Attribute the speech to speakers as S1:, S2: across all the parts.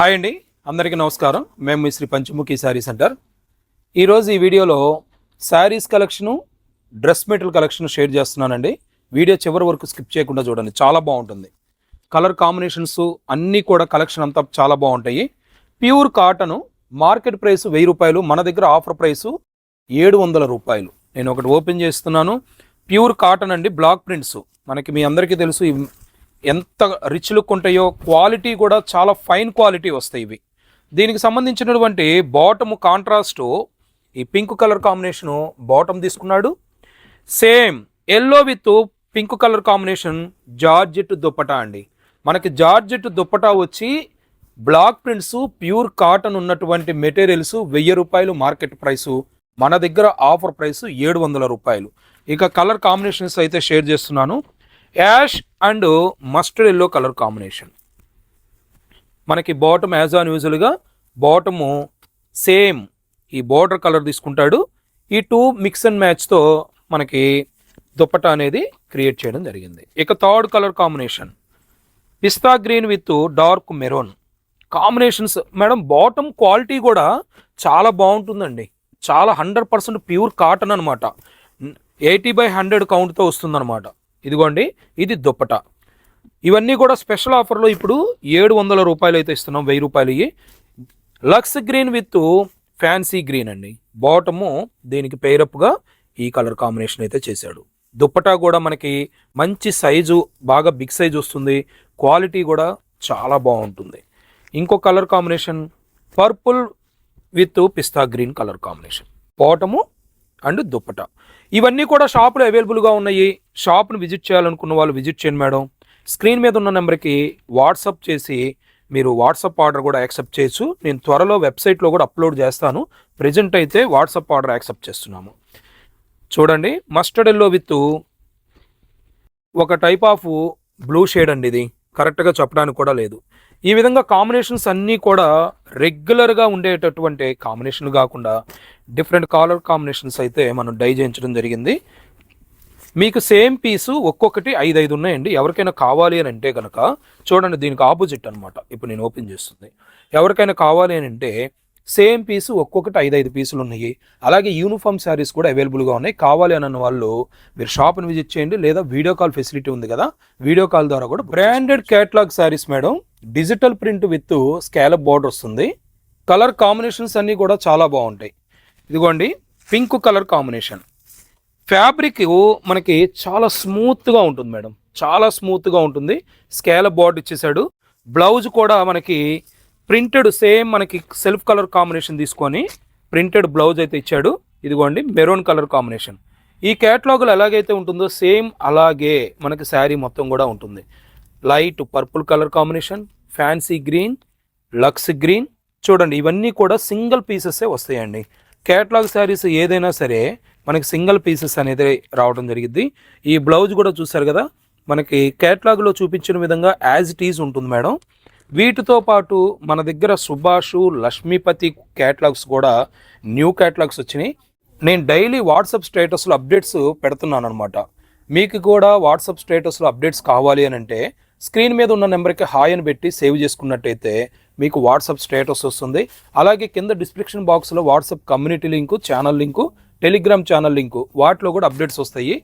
S1: Hi అండి. అందరికీ నమస్కారం. మేము మీ శ్రీ పంచముఖి శారీ సెంటర్. ఈరోజు ఈ వీడియోలో saris collection dress material collection share చేస్తున్నానండి. వీడియో చివరి వరకు స్కిప్ చేయకుండా చూడండి. చాలా బాగుంటుంది. కలర్ కాంబినేషన్స్ అన్నీ కూడా కలెక్షన్ అంతా చాలా బాగుంటాయి. ప్యూర్ కాటను మార్కెట్ ప్రైస్ వెయ్యి రూపాయలు మన దగ్గర ఆఫర్ ప్రైసు ఏడు వందల రూపాయలు. నేను ఒకటి ఓపెన్ చేస్తున్నాను. ప్యూర్ కాటన్ అండి బ్లాక్ ప్రింట్స్. మనకి మీ అందరికీ తెలుసు ఎంత రిచ్ లుక్ ఉంటాయో క్వాలిటీ కూడా చాలా ఫైన్ క్వాలిటీ వస్తాయి ఇవి. దీనికి సంబంధించినటువంటి బాటమ్ కాంట్రాస్టు ఈ పింక్ కలర్ కాంబినేషను బాటమ్ తీసుకున్నాడు. Same yellow with pink colour combination georgette dupatta అండి. మనకి జార్జెట్ దుప్పటా వచ్చి బ్లాక్ ప్రింట్స్ ప్యూర్ కాటన్ ఉన్నటువంటి మెటీరియల్స్ వెయ్యి రూపాయలు మార్కెట్ ప్రైసు మన దగ్గర ఆఫర్ ప్రైస్ ఏడు వందల రూపాయలు. ఇక కలర్ కాంబినేషన్స్ అయితే షేర్ చేస్తున్నాను. Ash and mustard yellow colour combination. మనకి బాటమ్ యాజ్ ఆన్ యూజువల్గా బాటము సేమ్ ఈ బార్డర్ కలర్ తీసుకుంటాడు. ఈ టూ మిక్స్ అండ్ మ్యాచ్తో మనకి దుప్పట అనేది క్రియేట్ చేయడం జరిగింది. ఇక third colour combination. Pista green with dark maroon. Combinations madam bottom quality కూడా చాలా బాగుంటుందండి. చాలా హండ్రెడ్ పర్సెంట్ ప్యూర్ కాటన్ అనమాట ఎయిటీ బై హండ్రెడ్ కౌంట్తో వస్తుందన్నమాట. ఇదిగోండి ఇది దుప్పట. ఇవన్నీ కూడా స్పెషల్ ఆఫర్లో ఇప్పుడు ఏడు వందల రూపాయలు అయితే ఇస్తున్నాం వెయ్యి రూపాయలు lux green with fancy green అండి. బాటము దీనికి పేరప్గా ఈ కలర్ కాంబినేషన్ అయితే చేశాడు. దుప్పటా కూడా మనకి మంచి సైజు బాగా బిగ్ సైజ్ వస్తుంది. క్వాలిటీ కూడా చాలా బాగుంటుంది. ఇంకో colour combination purple with pista green colour combination. Bottom and dupatta. ఇవన్నీ కూడా షాపులో అవైలబుల్గా ఉన్నాయి. షాప్ను విజిట్ చేయాలనుకున్న వాళ్ళు విజిట్ చేయండి మేడం. స్క్రీన్ మీద ఉన్న నెంబర్కి వాట్సప్ చేసి మీరు వాట్సాప్ ఆర్డర్ కూడా యాక్సెప్ట్ చేయొచ్చు. నేను త్వరలో వెబ్సైట్లో కూడా అప్లోడ్ చేస్తాను. ప్రజెంట్ అయితే వాట్సాప్ ఆర్డర్ యాక్సెప్ట్ చేస్తున్నాము. చూడండి మస్టర్డ్ ఎల్లో విత్ ఒక టైప్ ఆఫ్ బ్లూ షేడ్ అండి ఇది. కరెక్ట్గా చెప్పడానికి కూడా లేదు. ఈ విధంగా కాంబినేషన్స్ అన్నీ కూడా రెగ్యులర్గా ఉండేటటువంటి కాంబినేషన్లు కాకుండా డిఫరెంట్ కలర్ కాంబినేషన్స్ అయితే మనం డై చేయించడం జరిగింది. మీకు సేమ్ పీసు ఒక్కొక్కటి ఐదు ఐదు ఉన్నాయండి. ఎవరికైనా కావాలి అని అంటే కనుక చూడండి దీనికి ఆపోజిట్ అనమాట ఇప్పుడు నేను ఓపెన్ చేస్తుంది. ఎవరికైనా కావాలి అని అంటే సేమ్ పీసు ఒక్కొక్కటి ఐదు ఐదు పీసులు ఉన్నాయి. అలాగే యూనిఫామ్ శారీస్ కూడా అవైలబుల్గా ఉన్నాయి. కావాలి అని అన్న వాళ్ళు మీరు షాప్ని విజిట్ చేయండి. లేదా వీడియో కాల్ ఫెసిలిటీ ఉంది కదా వీడియో కాల్ ద్వారా కూడా branded catalogue saris madam digital print with scallop border వస్తుంది. కలర్ కాంబినేషన్స్ అన్నీ కూడా చాలా బాగుంటాయి. ఇదిగోండి పింక్ కలర్ కాంబినేషన్. ఫ్యాబ్రిక్ మనకి చాలా స్మూత్గా ఉంటుంది మేడం. చాలా స్మూత్గా ఉంటుంది. స్కేల బార్డ్ ఇచ్చేసాడు. బ్లౌజ్ కూడా మనకి ప్రింటెడ్ సేమ్ మనకి సెల్ఫ్ కలర్ కాంబినేషన్ తీసుకొని ప్రింటెడ్ బ్లౌజ్ అయితే ఇచ్చాడు. ఇదిగోండి మెరూన్ కలర్ కాంబినేషన్. ఈ క్యాటలాగులు ఎలాగైతే ఉంటుందో సేమ్ అలాగే మనకి శారీ మొత్తం కూడా ఉంటుంది. Light purple colour combination fancy green lux green. చూడండి ఇవన్నీ కూడా సింగిల్ పీసెసే వస్తాయండి. క్యాటలాగ్ శారీస్ ఏదైనా సరే మనకి సింగిల్ పీసెస్ అనేది రావడం జరిగింది ఈ బ్లౌజ్ కూడా చూసారు కదా మనకి క్యాటలాగ్లో చూపించిన విధంగా యాజ్ ఇట్ ఈజ్ ఉంటుంది మేడం. వీటితో పాటు మన దగ్గర సుభాషు లక్ష్మీపతి క్యాటలాగ్స్ కూడా న్యూ క్యాటలాగ్స్ వచ్చినాయి. నేను డైలీ వాట్సాప్ స్టేటస్లో అప్డేట్స్ పెడుతున్నాను అనమాట మీకు కూడా వాట్సాప్ స్టేటస్లో అప్డేట్స్ కావాలి అని అంటే స్క్రీన్ మీద ఉన్న నెంబర్కి హాయ్ అని పెట్టి సేవ్ చేసుకున్నట్టయితే మీకు వాట్సాప్ స్టేటస్ వస్తుంది. అలాగే కింద డిస్క్రిప్షన్ బాక్స్లో WhatsApp community link channel link telegram channel link వాటిలో కూడా అప్డేట్స్ వస్తాయి.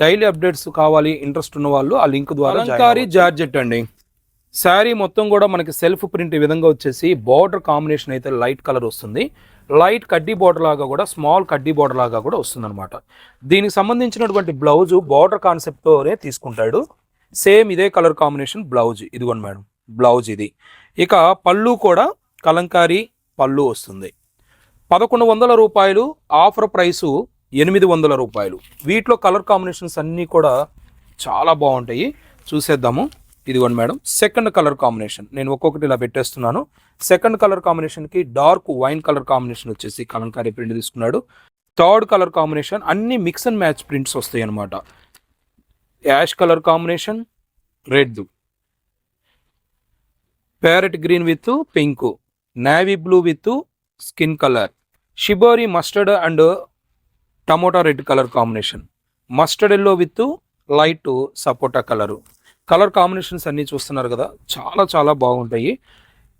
S1: డైలీ అప్డేట్స్ కావాలి ఇంట్రెస్ట్ ఉన్న వాళ్ళు ఆ లింక్ ద్వారా అలంకారీ జార్జెట్ అండి. శారీ మొత్తం కూడా మనకి సెల్ఫ్ ప్రింట్ ఈ విధంగా వచ్చేసి బార్డర్ కాంబినేషన్ అయితే లైట్ కలర్ వస్తుంది. లైట్ కడ్డీ బార్డర్ లాగా కూడా స్మాల్ కడ్డీ బార్డర్ లాగా కూడా వస్తుంది అనమాట దీనికి సంబంధించినటువంటి బ్లౌజ్ బార్డర్ కాన్సెప్ట్తోనే తీసుకుంటాడు. సేమ్ ఇదే కలర్ కాంబినేషన్ బ్లౌజ్. ఇదిగోండి మేడం. బ్లౌజ్ ఇది. ఇక పళ్ళు కూడా కలంకారీ పళ్ళు వస్తుంది. పదకొండు వందల రూపాయలు ఆఫర్ ప్రైసు ఎనిమిది వందల రూపాయలు. వీటిలో కలర్ కాంబినేషన్స్ అన్నీ కూడా చాలా బాగుంటాయి. చూసేద్దాము. ఇదిగోండి మేడం సెకండ్ కలర్ కాంబినేషన్. నేను ఒక్కొక్కటి ఇలా పెట్టేస్తున్నాను. సెకండ్ కలర్ కాంబినేషన్కి డార్క్ వైన్ కలర్ కాంబినేషన్ వచ్చేసి కలంకారీ ప్రింట్ తీసుకున్నాడు. థర్డ్ కలర్ కాంబినేషన్ అన్ని మిక్స్ అండ్ మ్యాచ్ ప్రింట్స్ వస్తాయి అన్నమాట ash colour combination red parrot green with pink navy blue with skin colour shibori mustard and tomato red colour combination. Mustard yellow with light sapota colour. Colour combinations అన్నీ చూస్తున్నారు కదా చాలా చాలా బాగుంటాయి.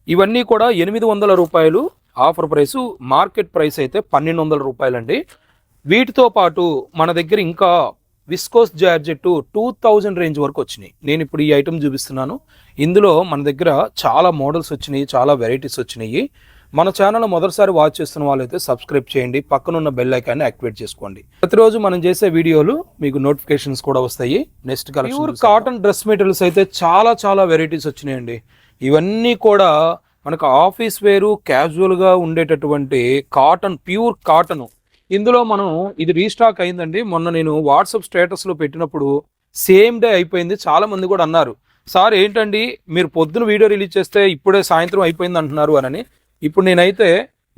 S1: ఇవన్నీ కూడా ఎనిమిది వందల రూపాయలు ఆఫర్ ప్రైసు మార్కెట్ ప్రైస్ అయితే పన్నెండు వందల రూపాయలండి. వీటితో పాటు మన దగ్గర ఇంకా viscose georgette two thousand range వరకు వచ్చినాయి. నేను ఇప్పుడు ఈ ఐటమ్ చూపిస్తున్నాను. ఇందులో మన దగ్గర చాలా మోడల్స్ వచ్చినాయి చాలా వెరైటీస్ వచ్చినాయి. మన ఛానల్ మొదటిసారి వాచ్ చేస్తున్న వాళ్ళైతే సబ్స్క్రైబ్ చేయండి పక్కనున్న బెల్ ఐకాన్ని యాక్టివేట్ చేసుకోండి. ప్రతిరోజు మనం చేసే వీడియోలు మీకు నోటిఫికేషన్స్ కూడా వస్తాయి next pure cotton dress materials అయితే చాలా చాలా వెరైటీస్ వచ్చినాయండి. ఇవన్నీ కూడా మనకు ఆఫీస్ వేరు క్యాజువల్గా ఉండేటటువంటి కాటన్ ప్యూర్ కాటన్ ఇందులో మనం ఇది రీస్టాక్ అయిందండి. మొన్న నేను వాట్సాప్ స్టేటస్లో పెట్టినప్పుడు సేమ్ డే అయిపోయింది. చాలామంది కూడా అన్నారు సార్ ఏంటండి? మీరు పొద్దున వీడియో రిలీజ్ చేస్తే ఇప్పుడే సాయంత్రం అయిపోయింది అంటున్నారు అని. ఇప్పుడు నేనైతే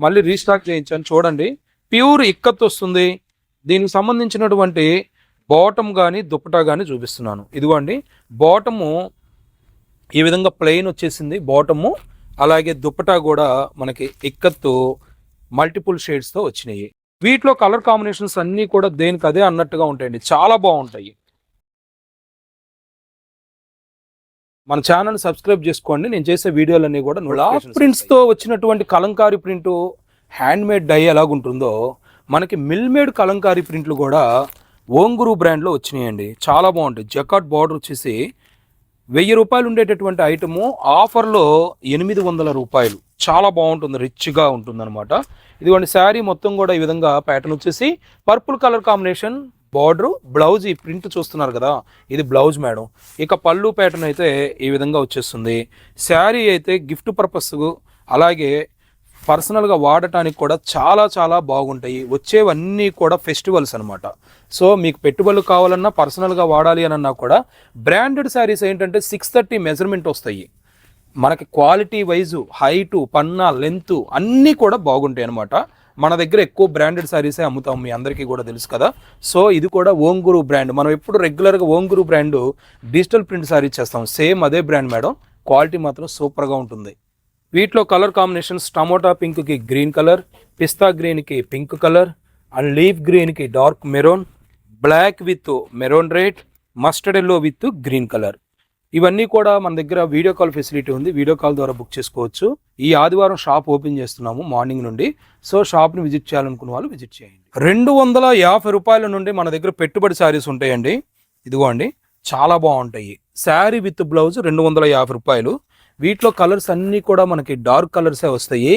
S1: మళ్ళీ రీస్టాక్ చేయించాను. చూడండి ప్యూర్ ఇక్కత్ వస్తుంది. దీనికి సంబంధించినటువంటి బాటమ్ కానీ దుప్పటా కానీ చూపిస్తున్నాను. ఇదిగోండి బాటము ఈ విధంగా ప్లెయిన్ వచ్చేసింది. బాటము అలాగే దుప్పటా కూడా మనకి ఇక్కత్తు మల్టిపుల్ షేడ్స్తో వచ్చినాయి. వీటిలో కలర్ కాంబినేషన్స్ అన్నీ కూడా దేనికి అదే అన్నట్టుగా ఉంటాయండి. చాలా బాగుంటాయి. మన ఛానల్ సబ్స్క్రైబ్ చేసుకోండి. నేను చేసే వీడియోలన్నీ కూడా లాక్ ప్రింట్స్తో వచ్చినటువంటి Kalamkari print hand made dye ఎలాగుంటుందో మనకి మిల్ మేడ్ కలంకారీ ప్రింట్లు కూడా ఓంగురు బ్రాండ్లో వచ్చినాయండి. చాలా బాగుంటాయి. జకాట్ బార్డర్ వచ్చేసి వెయ్యి రూపాయలు ఉండేటటువంటి ఐటము ఆఫర్లో ఎనిమిది వందల రూపాయలు. చాలా బాగుంటుంది రిచ్గా ఉంటుంది అనమాట ఇదిగోండి శారీ మొత్తం కూడా ఈ విధంగా ప్యాటర్న్ వచ్చేసి purple colour combination border blouse ఈ ప్రింట్ చూస్తున్నారు కదా ఇది బ్లౌజ్ మేడం. ఇక పళ్ళు ప్యాటర్న్ అయితే ఈ విధంగా వచ్చేస్తుంది. శారీ అయితే గిఫ్ట్ పర్పస్ అలాగే పర్సనల్గా వాడటానికి కూడా చాలా చాలా బాగుంటాయి. వచ్చేవన్నీ కూడా ఫెస్టివల్స్ అనమాట సో మీకు పెట్టుబడులు కావాలన్నా పర్సనల్గా వాడాలి అని అన్నా కూడా బ్రాండెడ్ శారీస్ ఏంటంటే సిక్స్ థర్టీ మెజర్మెంట్ వస్తాయి. మనకి క్వాలిటీ వైజు హైటు పన్నా లెంత్ అన్నీ కూడా బాగుంటాయి అనమాట మన దగ్గర ఎక్కువ బ్రాండెడ్ శారీసే అమ్ముతాం మీ అందరికీ కూడా తెలుసు కదా. సో ఇది కూడా ఓంగురు బ్రాండ్. మనం ఎప్పుడు రెగ్యులర్గా ఓంగురు బ్రాండ్ డిజిటల్ ప్రింట్ శారీ చేస్తాం. సేమ్ అదే బ్రాండ్ మేడం. క్వాలిటీ మాత్రం సూపర్గా ఉంటుంది. వీటిలో కలర్ కాంబినేషన్స్ టమోటా పింక్కి గ్రీన్ కలర్ పిస్తా గ్రీన్కి పింక్ కలర్ అండ్ లీఫ్ గ్రీన్కి dark maroon black with maroon red mustard yellow with green colour. ఇవన్నీ కూడా మన దగ్గర వీడియో కాల్ ఫెసిలిటీ ఉంది. వీడియో కాల్ ద్వారా బుక్ చేసుకోవచ్చు. ఈ ఆదివారం షాప్ ఓపెన్ చేస్తున్నాము మార్నింగ్ నుండి. సో షాప్ని విజిట్ చేయాలనుకున్న వాళ్ళు విజిట్ చేయండి. రెండు వందల యాభై రూపాయల నుండి మన దగ్గర పెట్టుబడి శారీస్ ఉంటాయండి. ఇదిగో అండి చాలా బాగుంటాయి. శారీ విత్ బ్లౌజ్ రెండు వందల యాభై రూపాయలు. వీటిలో కలర్స్ అన్నీ కూడా మనకి డార్క్ కలర్సే వస్తాయి.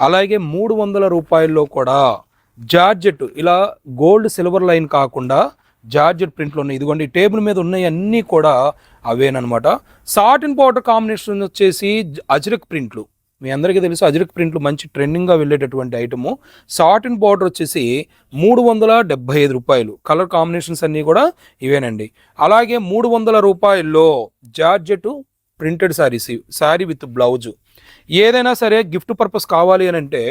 S1: అలాగే మూడు వందల రూపాయల్లో కూడా జార్జెట్ ఇలా గోల్డ్ సిల్వర్ లైన్ కాకుండా జార్జెట్ ప్రింట్లో ఉన్నాయి. ఇదిగోండి టేబుల్ మీద ఉన్నాయి అన్నీ కూడా అవేనమాట సాటిన్ పౌడర్ కాంబినేషన్ వచ్చేసి అజ్రక్ ప్రింట్లు. మీ అందరికీ తెలుసు అజ్రక్ ప్రింట్లు మంచి ట్రెండింగ్గా వెళ్ళేటటువంటి ఐటము. సాటిన్ బార్డర్ వచ్చేసి మూడు వందల డెబ్బై ఐదు రూపాయలు. కలర్ కాంబినేషన్స్ అన్నీ కూడా ఇవేనండి. అలాగే మూడు వందల రూపాయల్లో georgette printed saris sari with blouse. ఏదైనా సరే గిఫ్ట్ పర్పస్ కావాలి అని అంటే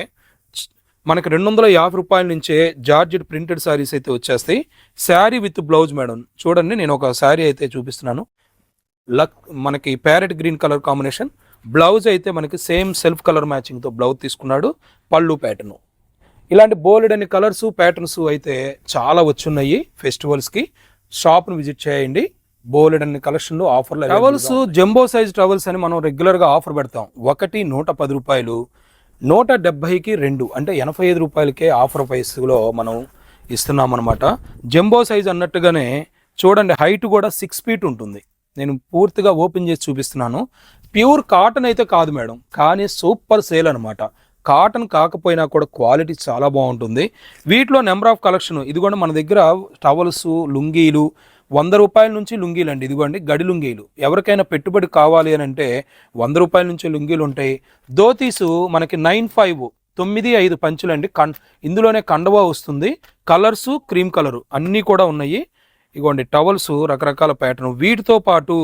S1: మనకు మనకి రెండు వందల యాభై రూపాయల నుంచే జార్జెట్ ప్రింటెడ్ శారీస్ అయితే వచ్చేస్తాయి. శారీ విత్ బ్లౌజ్ మేడం చూడండి నేను ఒక శారీ అయితే చూపిస్తున్నాను. లక్ మనకి parrot green colour combination. Blouse అయితే మనకి సేమ్ సెల్ఫ్ కలర్ మ్యాచింగ్తో బ్లౌజ్ తీసుకున్నాడు పళ్ళు ప్యాటర్ను. ఇలాంటి బోల్డ్ అనే కలర్స్ ప్యాటర్న్స్ అయితే చాలా వచ్చున్నాయి ఫెస్టివల్స్కి. షాప్ను విజిట్ చేయండి. బోలెడ్ అనే కలెక్షన్లో ఆఫర్లు టవల్స్ జంబో సైజ్ టవల్స్ అని మనం రెగ్యులర్గా ఆఫర్ పెడతాం. ఒకటి నూట పది రూపాయలు నూట డెబ్బైకి రెండు అంటే ఎనభై ఐదు రూపాయలకే ఆఫర్ ప్రైస్లో మనం ఇస్తున్నాం అనమాట జంబో సైజ్ అన్నట్టుగానే చూడండి హైట్ కూడా సిక్స్ ఫీట్ ఉంటుంది. నేను పూర్తిగా ఓపెన్ చేసి చూపిస్తున్నాను. ప్యూర్ కాటన్ అయితే కాదు మేడం కానీ సూపర్ సేల్ అనమాట కాటన్ కాకపోయినా కూడా క్వాలిటీ చాలా బాగుంటుంది. వీటిలో నెంబర్ ఆఫ్ కలెక్షన్ ఇదిగోండి మన దగ్గర టవల్స్ లుంగీలు వంద రూపాయల నుంచి లుంగీలు అండి ఇదిగోండి గడి లుంగీలు. ఎవరికైనా పెట్టుబడి కావాలి అని అంటే వంద రూపాయల నుంచి లుంగీలు ఉంటాయి. ధోతీసు మనకి నైన్ ఫైవ్ తొమ్మిది ఐదు పంచులండి. కం ఇందులోనే కండవా వస్తుంది. కలర్స్ క్రీమ్ కలరు అన్నీ కూడా ఉన్నాయి. ఇగోండి టవల్స్ రకరకాల ప్యాటర్న్. వీటితో పాటు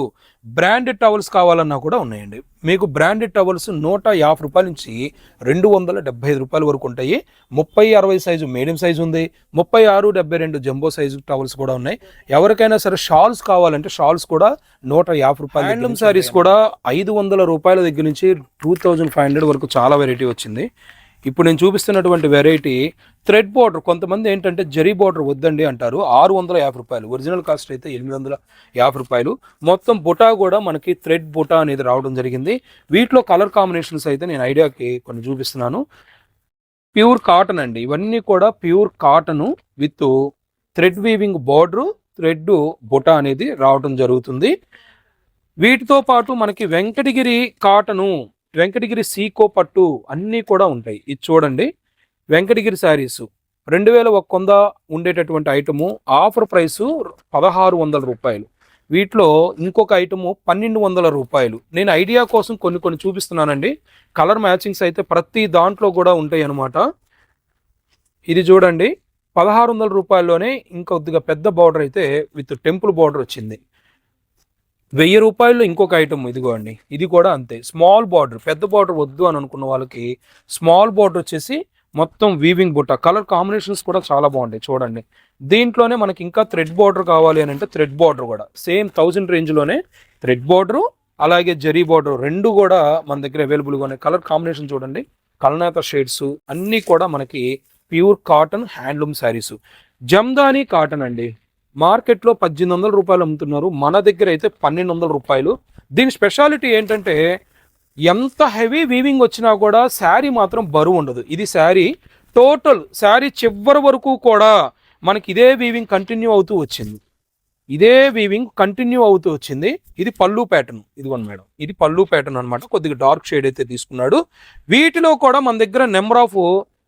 S1: బ్రాండెడ్ టవల్స్ కావాలన్నా కూడా ఉన్నాయండి. మీకు బ్రాండెడ్ టవల్స్ నూట యాభై రూపాయల నుంచి రెండు వందల డెబ్బై ఐదు రూపాయల వరకు ఉంటాయి. ముప్పై అరవై సైజు మీడియం సైజు ఉంది. ముప్పై ఆరు డెబ్బై రెండు జంబో సైజు టవల్స్ కూడా ఉన్నాయి. ఎవరికైనా సరే షాల్స్ కావాలంటే షాల్స్ కూడా నూట యాభై రూపాయలు హ్యాండ్లూమ్ శారీస్ కూడా ఐదు వందల రూపాయల దగ్గర నుంచి టూ థౌజండ్ ఫైవ్ హండ్రెడ్ వరకు చాలా వెరైటీ వచ్చింది. ఇప్పుడు నేను చూపిస్తున్నటువంటి వెరైటీ థ్రెడ్ బార్డర్ కొంతమంది ఏంటంటే జరీ బార్డర్ వద్దండి అంటారు. ఆరు వందల యాభై రూపాయలు. ఒరిజినల్ కాస్ట్ అయితే ఎనిమిది వందల యాభై రూపాయలు. మొత్తం బుటా కూడా మనకి థ్రెడ్ బుటా అనేది రావడం జరిగింది. వీటిలో కలర్ కాంబినేషన్స్ అయితే నేను ఐడియాకి కొన్ని చూపిస్తున్నాను. ప్యూర్ కాటన్ అండి. ఇవన్నీ కూడా pure cotton with thread weaving border thread buta అనేది రావడం జరుగుతుంది. వీటితో పాటు మనకి వెంకటగిరి కాటను వెంకటగిరి సీకో పట్టు అన్నీ కూడా ఉంటాయి. ఇది చూడండి. వెంకటగిరి శారీస్. రెండు వేల ఒక్క వంద ఉండేటటువంటి ఐటము. ఆఫర్ ప్రైసు పదహారు వందల రూపాయలు. వీటిలో ఇంకొక ఐటము పన్నెండు వందల రూపాయలు. నేను ఐడియా కోసం కొన్ని కొన్ని చూపిస్తున్నానండి. కలర్ మ్యాచింగ్స్ అయితే ప్రతి దాంట్లో కూడా ఉంటాయి అన్నమాట. ఇది చూడండి. పదహారు వందల రూపాయల్లోనే ఇంకొద్దిగా పెద్ద బార్డర్ అయితే విత్ టెంపుల్ బార్డర్ వచ్చింది. వెయ్యి రూపాయలు ఇంకొక ఐటమ్ ఇదిగో అండి. ఇది కూడా అంతే. స్మాల్ బార్డర్ పెద్ద బార్డర్ వద్దు అని అనుకున్న వాళ్ళకి స్మాల్ బార్డర్ వచ్చేసి మొత్తం వీవింగ్ బుట్ట. కలర్ కాంబినేషన్స్ కూడా చాలా బాగుంటాయి చూడండి. దీంట్లోనే మనకి ఇంకా థ్రెడ్ బార్డర్ కావాలి అని అంటే థ్రెడ్ బార్డర్ కూడా. సేమ్ థౌజండ్ రేంజ్లోనే థ్రెడ్ బార్డరు అలాగే జరీ బార్డర్ రెండు కూడా మన దగ్గర అవైలబుల్గా ఉన్నాయి కలర్ కాంబినేషన్ చూడండి. కల్నేత షేడ్స్ అన్నీ కూడా మనకి pure cotton handloom saris Jamdani cotton అండి. మార్కెట్లో పద్దెనిమిది వందల రూపాయలు అమ్ముతున్నారు. మన దగ్గర అయితే పన్నెండు వందల రూపాయలు. దీని స్పెషాలిటీ ఏంటంటే ఎంత హెవీ వీవింగ్ వచ్చినా కూడా శారీ మాత్రం బరువు ఉండదు. ఇది శారీ టోటల్ శారీ చివరి వరకు కూడా మనకి ఇదే వీవింగ్ కంటిన్యూ అవుతూ వచ్చింది. ఇదే వీవింగ్ కంటిన్యూ అవుతూ వచ్చింది. ఇది పళ్ళు ప్యాటర్న్. ఇదిగోండి మేడం. ఇది పళ్ళు ప్యాటర్న్ అనమాట కొద్దిగా డార్క్ షేడ్ అయితే తీసుకున్నాడు. వీటిలో కూడా మన దగ్గర నెంబర్ ఆఫ్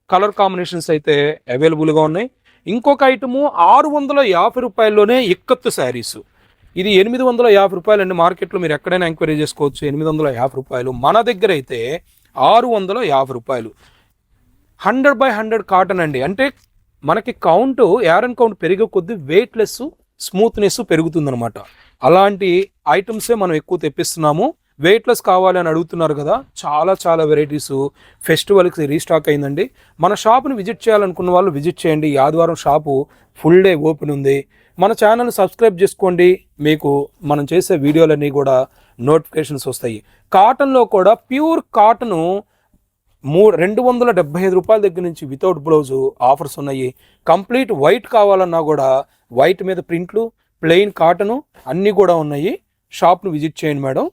S1: కలర్ కాంబినేషన్స్ అయితే అవైలబుల్గా ఉన్నాయి. ఇంకొక ఐటము ఆరు వందల యాభై రూపాయల్లోనే ఇక్కత్తు శారీస్. ఇది ఎనిమిది వందల యాభై రూపాయలు అండి మార్కెట్లో మీరు ఎక్కడైనా ఎంక్వైరీ చేసుకోవచ్చు. ఎనిమిది వందల యాభై రూపాయలు. మన దగ్గర అయితే ఆరు వందల యాభై రూపాయలు. హండ్రెడ్ బై హండ్రెడ్ కాటన్ అండి. అంటే మనకి కౌంట్ యారన్ కౌంట్ పెరిగే కొద్దీ వెయిట్లెస్ స్మూత్నెస్ పెరుగుతుందనమాట అలాంటి ఐటమ్సే మనం ఎక్కువ తెప్పిస్తున్నాము. వెయిట్లెస్ కావాలి అని అడుగుతున్నారు కదా చాలా చాలా వెరైటీస్. ఫెస్టివల్కి రీస్టాక్ అయిందండి. మన షాప్ని విజిట్ చేయాలనుకున్న వాళ్ళు విజిట్ చేయండి. ఈ ఆదివారం షాపు ఫుల్ డే ఓపెన్ ఉంది. మన ఛానల్ని సబ్స్క్రైబ్ చేసుకోండి. మీకు మనం చేసే వీడియోలన్నీ కూడా నోటిఫికేషన్స్ వస్తాయి. కాటన్లో కూడా ప్యూర్ కాటను మూ రెండు వందల డెబ్బై ఐదు రూపాయల దగ్గర నుంచి వితౌట్ బ్లౌజు ఆఫర్స్ ఉన్నాయి. కంప్లీట్ వైట్ కావాలన్నా కూడా వైట్ మీద ప్రింట్లు ప్లెయిన్ కాటను అన్నీ కూడా ఉన్నాయి. షాప్ను విజిట్ చేయండి మేడం.